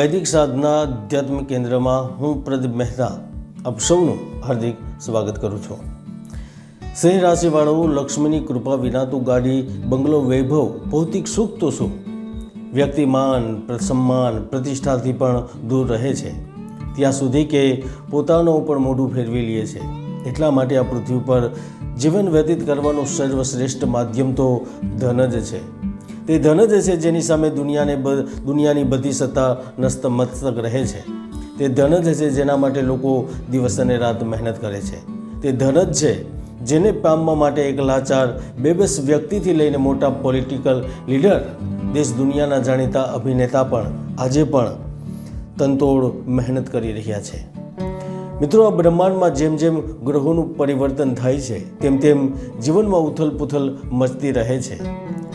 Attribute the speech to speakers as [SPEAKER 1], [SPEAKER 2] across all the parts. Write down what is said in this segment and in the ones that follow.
[SPEAKER 1] વૈદિક સાધના અધ્યાત્મ કેન્દ્રમાં હું પ્રદીપ મહેતા આપ સૌનું હાર્દિક સ્વાગત કરું છું. સિંહ રાશિવાળાઓ લક્ષ્મીની કૃપા વિના તો ગાડી, બંગલો વૈભવ, ભૌતિક સુખ તો શું? વ્યક્તિમાન સન્માન, પ્રતિષ્ઠાથી પણ દૂર રહે છે. ત્યાં સુધી કે પોતાનો પણ મોઢું ફેરવી લે છે. એટલા માટે આ પૃથ્વી પર જીવન વ્યતીત કરવાનું સર્વશ્રેષ્ઠ માધ્યમ તો ધન જ છે. તે ધન જ છે જેની સામે દુનિયાને દુનિયાની બધી સત્તા નસ્તમસ્તક રહે છે. તે ધન જ છે જેના માટે લોકો દિવસ અને રાત મહેનત કરે છે. તે ધન જ છે જેને પામવા માટે એક લાચાર, બેબસ વ્યક્તિથી લઈને મોટા પોલિટિકલ લીડર દેશ દુનિયાના જાણીતા અભિનેતા પણ આજે પણ તંતોડ મહેનત કરી રહ્યા છે. મિત્રો, આ બ્રહ્માંડમાં જેમ જેમ ગ્રહોનું પરિવર્તન થાય છે, તેમ તેમ જીવનમાં ઉથલ પુથલ મચતી રહે છે.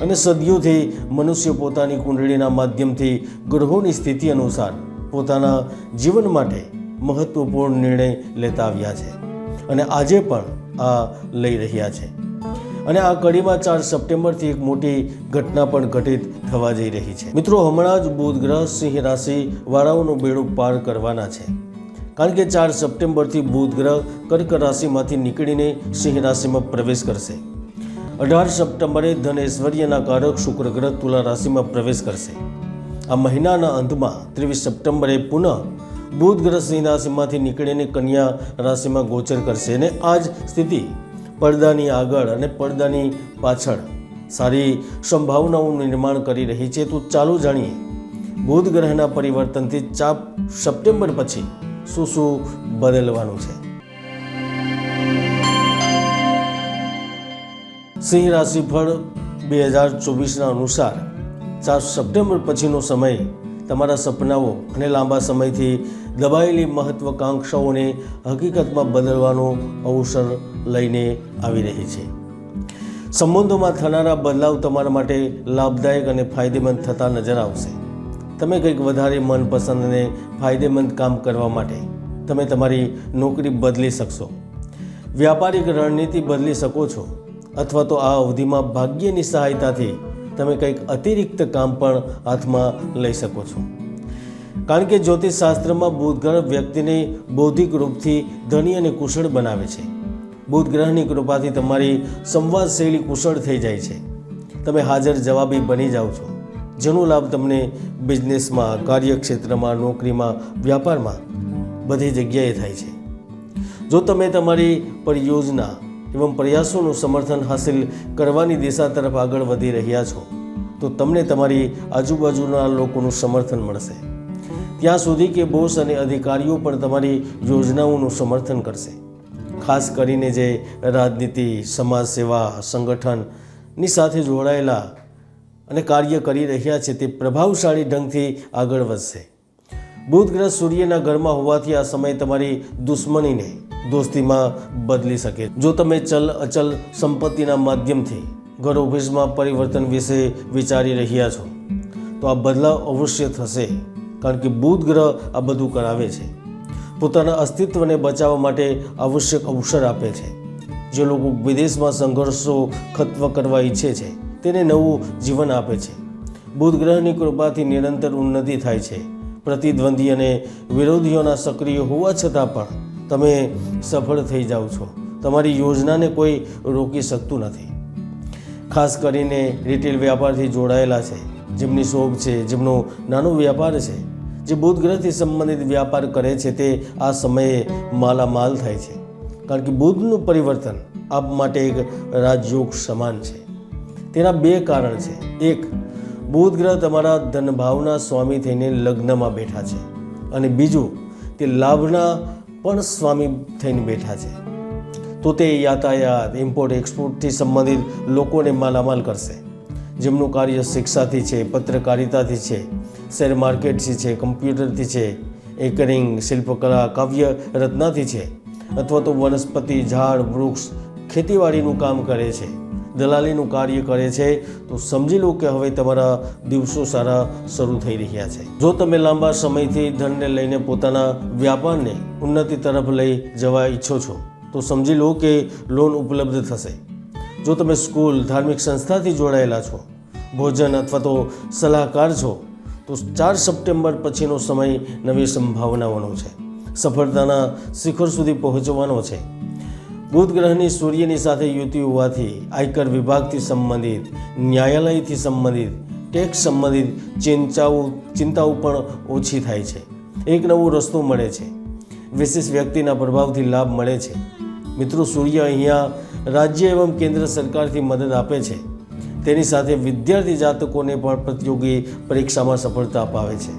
[SPEAKER 1] અને સદીઓથી મનુષ્ય પોતાની કુંડળીના માધ્યમથી ગ્રહોની સ્થિતિ અનુસાર પોતાના જીવન માટે મહત્વપૂર્ણ નિર્ણય લેતા આવ્યા છે અને આજે પણ આ લઈ રહ્યા છે. અને આ કડીમાં ચાર સપ્ટેમ્બરથી એક મોટી ઘટના પણ ઘટિત થવા જઈ રહી છે. મિત્રો, હમણાં જ બુધ ગ્રહ સિંહ રાશિ વાળાઓનું બેડું પાર કરવાના છે. કારણ કે ચાર સપ્ટેમ્બરથી બુધ ગ્રહ કર્ક રાશિમાંથી નીકળીને સિંહ રાશિમાં પ્રવેશ કરશે. અઢાર સપ્ટેમ્બરે ધન ઐશ્વર્યના કારક શુક્ર ગ્રહ તુલા રાશિમાં પ્રવેશ કરશે. આ મહિનાના અંતમાં ત્રેવીસ સપ્ટેમ્બરે પુનઃ બુધ ગ્રહ સિંહ રાશિમાંથી નીકળીને કન્યા રાશિમાં ગોચર કરશે અને આ જ સ્થિતિ પડદાની આગળ અને પડદાની પાછળ સારી સંભાવનાઓનું નિર્માણ કરી રહી છે. તો ચાલો જાણીએ, બુધ ગ્રહના પરિવર્તનથી ચાપ સપ્ટેમ્બર પછી શું શું બદલવાનું છે? સિંહ રાશિફળ બે હજાર ચોવીસના અનુસાર ચાર સપ્ટેમ્બર પછીનો સમય તમારા સપનાઓ અને લાંબા સમયથી દબાયેલી મહત્વકાંક્ષાઓને હકીકતમાં બદલવાનો અવસર લઈને આવી રહી છે. સંબંધોમાં થનારા બદલાવ તમારા માટે લાભદાયક અને ફાયદેમંદ થતા નજર આવશે. તમે કંઈક વધારે મનપસંદ અને ફાયદેમંદ કામ કરવા માટે તમે તમારી નોકરી બદલી શકશો. વ્યાપારિક રણનીતિ બદલી શકો છો. અથવા તો આ અવધિમાં ભાગ્યની સહાયતાથી તમે કંઈક અતિરિક્ત કામ પણ હાથમાં લઈ શકો છો. કારણ કે જ્યોતિષશાસ્ત્રમાં બુધ વ્યક્તિને બૌદ્ધિક રૂપથી ધની અને કુશળ બનાવે છે. બુધ કૃપાથી તમારી સંવાદ શૈલી કુશળ થઈ જાય છે. તમે હાજર જવાબી બની જાઓ છો. જેનો લાભ તમને બિઝનેસમાં, કાર્યક્ષેત્રમાં, નોકરીમાં, વ્યાપારમાં બધી જગ્યાએ થાય છે. જો તમે તમારી પરિયોજના એવં પ્રયાસોનું સમર્થન હાંસિલ કરવાની દિશા તરફ આગળ વધી રહ્યા છો, તો તમને તમારી આજુબાજુના લોકોનું સમર્થન મળશે. ત્યાં સુધી કે બોસ અને અધિકારીઓ પણ તમારી યોજનાઓનું સમર્થન કરશે. ખાસ કરીને જે રાજનીતિ સમાજ સેવા સંગઠનની સાથે જોડાયેલા અને કાર્ય કરી રહ્યા છે તે પ્રભાવશાળી ઢંગથી આગળ વધશે. બુધ ગ્રહ સૂર્યના ઘરમાં હોવાથી આ સમય તમારી દુશ્મનીને દોસ્તીમાં બદલી શકે. જો તમે ચલ અચલ સંપત્તિના માધ્યમથી ઘર ઓફિસમાં પરિવર્તન વિશે વિચારી રહ્યા છો, તો આ બદલાવ અવશ્ય થશે, કારણ કે બુધ ગ્રહ આ બધું કરાવે છે. પોતાના અસ્તિત્વને બચાવવા માટે આવશ્યક અવસર આપે છે. જે લોકો વિદેશમાં સંઘર્ષો ખત્વ કરવા ઈચ્છે છે તેને નવું જીવન આપે છે. બુધ ગ્રહની કૃપાથી નિરંતર ઉન્નતિ થાય છે. પ્રતિદ્વંદી અને વિરોધીઓના સક્રિય હોવા છતાં પણ તમે સફળ થઈ જાઓ છો. તમારી યોજનાને કોઈ રોકી શકતું નથી. ખાસ કરીને રિટેલ વ્યાપારથી જોડાયેલા છે. જેમની શોપ છે, જેમનો નાનો વ્યાપાર છે. જે બુધ ગ્રહથી સંબંધિત વ્યાપાર કરે છે તે આ સમયે માલામાલ થાય છે. કારણ કે બુધનું પરિવર્તન આપ માટે એક રાજયોગ સમાન છે. તેના બે કારણ છે. એક, બુધ ગ્રહ તમારા ધનભાવના સ્વામી થઈને લગ્નમાં બેઠા છે અને બીજું, તે લાભના પણ સ્વામી થઈને બેઠા છે. તો તે યાતાયાત ઇમ્પોર્ટ એક્સપોર્ટથી સંબંધિત લોકોને માલામાલ કરશે. જેમનું કાર્ય શિક્ષાથી છે, પત્રકારિતાથી છે, શેર માર્કેટથી છે, કમ્પ્યુટરથી છે એકરિંગ શિલ્પકલા, કાવ્ય રત્નાથી છે, અથવા તો વનસ્પતિ, ઝાડ, વૃક્ષ, ખેતીવાડીનું કામ કરે છે. દલાલીનું કાર્ય કરે છે, તો સમજી લો કે હવે તમારા દિવસો સારા શરૂ થઈ રહ્યા છે. જો તમે લાંબા સમયથી ધનને લઈને પોતાના વ્યાપારને ઉન્નતિ તરફ લઈ જવા ઈચ્છો છો, તો સમજી લો કે લોન ઉપલબ્ધ થશે. જો તમે સ્કૂલ, ધાર્મિક સંસ્થાથી જોડાયેલા છો, ભોજન અથવા તો સલાહકાર છો, તો ચાર સપ્ટેમ્બર પછીનો સમય નવી સંભાવનાઓનો છે. સફળતાના શિખર સુધી પહોંચવાનો છે. બુધ ગ્રહની સૂર્યની સાથે યુતિ હોવાથી આયકર વિભાગથી સંબંધિત, ન્યાયાલયથી સંબંધિત, ટેક્સ સંબંધિત ચિંતાઓ ચિંતાઓ પણ ઓછી થાય છે. એક નવો રસ્તો મળે છે. વિશેષ વ્યક્તિના પ્રભાવથી લાભ મળે છે. મિત્રો, સૂર્ય અહીંયા રાજ્ય એવં કેન્દ્ર સરકારથી મદદ આપે છે. તેની સાથે વિદ્યાર્થી જાતકોને પણ પ્રતિયોગી પરીક્ષામાં સફળતા અપાવે છે.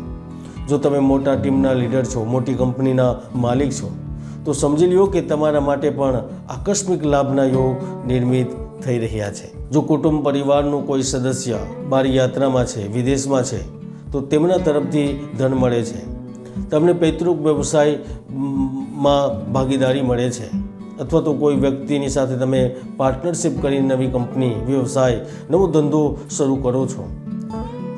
[SPEAKER 1] જો તમે મોટા ટીમના લીડર છો, મોટી કંપનીના માલિક છો તો સમજી લ્યો કે તમારા માટે પણ આકસ્મિક લાભના યોગ નિર્મિત થઈ રહ્યા છે. જો કુટુંબ પરિવારનું કોઈ સદસ્ય બાર યાત્રામાં છે, વિદેશમાં છે, તો તેમના તરફથી ધન મળે છે. તમને પૈતૃક વ્યવસાયમાં ભાગીદારી મળે છે. અથવા તો કોઈ વ્યક્તિની સાથે તમે પાર્ટનરશિપ કરીને નવી કંપની, વ્યવસાય, નવો ધંધો શરૂ કરો છો.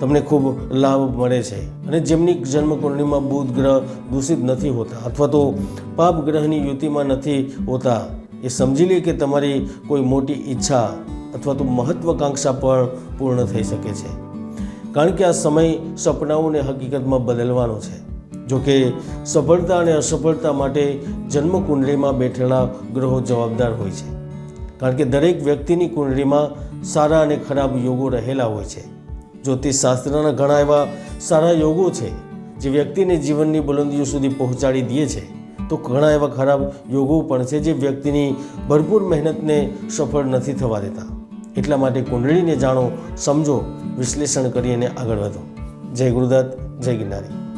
[SPEAKER 1] તમને ખૂબ લાભ મળે છે. અને જેમની જન્મ કુંડળીમાં બુધ ગ્રહ દૂષિત નથી હોતા અથવા તો પાપ ગ્રહની યુતિમાં નથી હોતા, એ સમજી લે કે તમારી કોઈ મોટી ઈચ્છા અથવા તો મહત્વકાંક્ષા પણ પૂર્ણ થઈ શકે છે. કારણ કે આ સમય સપનાઓને હકીકતમાં બદલવાનો છે. જોકે સફળતા અને અસફળતા માટે જન્મ કુંડળીમાં બેઠેલા ગ્રહો જવાબદાર હોય છે. કારણ કે દરેક વ્યક્તિની કુંડળીમાં સારા અને ખરાબ યોગો રહેલા હોય છે. જ્યોતિષશાસ્ત્રના ઘણા એવા સારા યોગો છે, જે વ્યક્તિને જીવનની બુલંદીઓ સુધી પહોંચાડી દે છે. તો ઘણા એવા ખરાબ યોગો પણ છે, જે વ્યક્તિની ભરપૂર મહેનતને સફળ નથી થવા દેતા. એટલા માટે કુંડળીને જાણો, સમજો, વિશ્લેષણ કરી અને આગળ વધો. જય ગુરુદત્ત, જય ગિરનારી.